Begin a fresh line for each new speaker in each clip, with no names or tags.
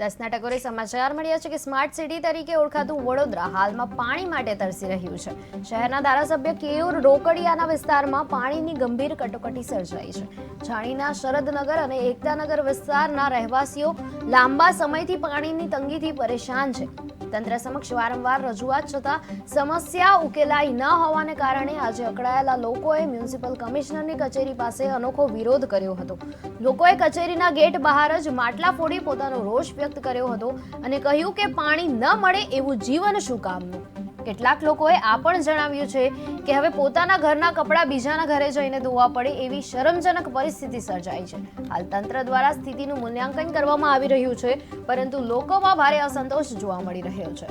દસના ટકોરે સમાચાર મળ્યા છે કે સ્માર્ટ સિટી તરીકે ઓળખાતું વડોદરા હાલમાં પાણી માટે તરસી રહ્યું છે. શહેરના ધારાસભ્ય કેયુર રોકડિયાના વિસ્તારમાં પાણીની ગંભીર કટોકટી સર્જાઈ છે. જાણીના શરદનગર અને એકતાનગર વિસ્તારના રહેવાસીઓ લાંબા સમયથી પાણીની તંગીથી પરેશાન છે. તંત્ર સમક્ષ વારંવાર રજૂઆત છતાં સમસ્યા ઉકેલાઈ ન હોવાને કારણે આજે અકળાયેલા લોકોએ મ્યુનિસિપલ કમિશનરની કચેરી પાસે અનોખો વિરોધ કર્યો હતો. લોકોએ કચેરીના ગેટ બહાર જ માટલા ફોડી પોતાનો રોષ વ્યક્ત કર્યો હતો અને કહ્યું કે પાણી ન મળે એવું જીવન શું કામનું કેટલાક લોકોએ આ પણ જણાવ્યું છે કે હવે પોતાના ઘરના કપડાં બીજાના ઘરે જઈને ધોવા પડે એવી શરમજનક પરિસ્થિતિ સર્જાઈ છે. હાલ તંત્ર દ્વારા સ્થિતિનું મૂલ્યાંકન કરવામાં આવી રહ્યું છે, પરંતુ લોકોમાં ભારે અસંતોષ જોવા મળી રહ્યો છે.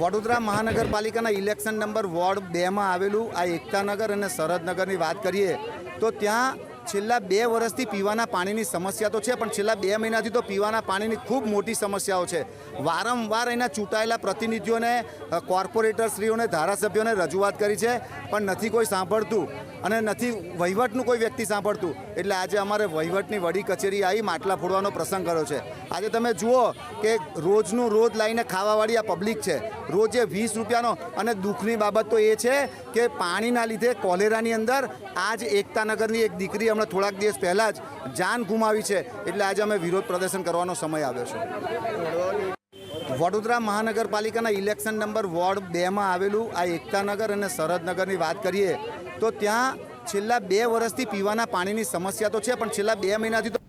વડોદરા મહાનગરપાલિકાના ઇલેક્શન નંબર વોર્ડ બેમાં આવેલું આ એકતાનગર અને સરહદનગરની વાત કરીએ, તો ત્યાં છેલ્લા બે વર્ષથી પીવાના પાણીની સમસ્યા તો છે, પણ છેલ્લા બે મહિનાથી તો પીવાના પાણીની ખૂબ મોટી સમસ્યાઓ છે. વારંવાર એના ચૂંટાયેલા પ્રતિનિધિઓને કોર્પોરેટરશ્રીઓને, ધારાસભ્યોને રજૂઆત કરી છે, પણ નથી કોઈ સાંભળતું અને નથી વહીવટનું કોઈ વ્યક્તિ સાંભળતું. એટલે આજે અમારે વહીવટની વડી કચેરી આવી માટલા ફોડવાનો પ્રસંગ કર્યો છે. આજે તમે જુઓ કે રોજનું રોજ લાવીને ખાવાવાળી આ પબ્લિક છે. રોજે વીસ રૂપિયાનો અને દુઃખની બાબત તો એ છે કે પાણીના લીધે કોલેરાની અંદર આજ એકતાનગરની એક દીકરી હમણાં થોડાક દિવસ પહેલાં જ જાન ગુમાવી છે એટલે આજે અમે વિરોધ પ્રદર્શન કરવાનો સમય આવ્યો છે. વડોદરા મહાનગરપાલિકાના ઇલેક્શન નંબર વોર્ડ બેમાં આવેલું આ એકતાનગર અને સરહદનગરની વાત કરીએ તો ત્યાં છેલ્લા બે વર્ષથી પીવાના પાણીની સમસ્યા તો છે, પણ છેલ્લા બે મહિનાથી તો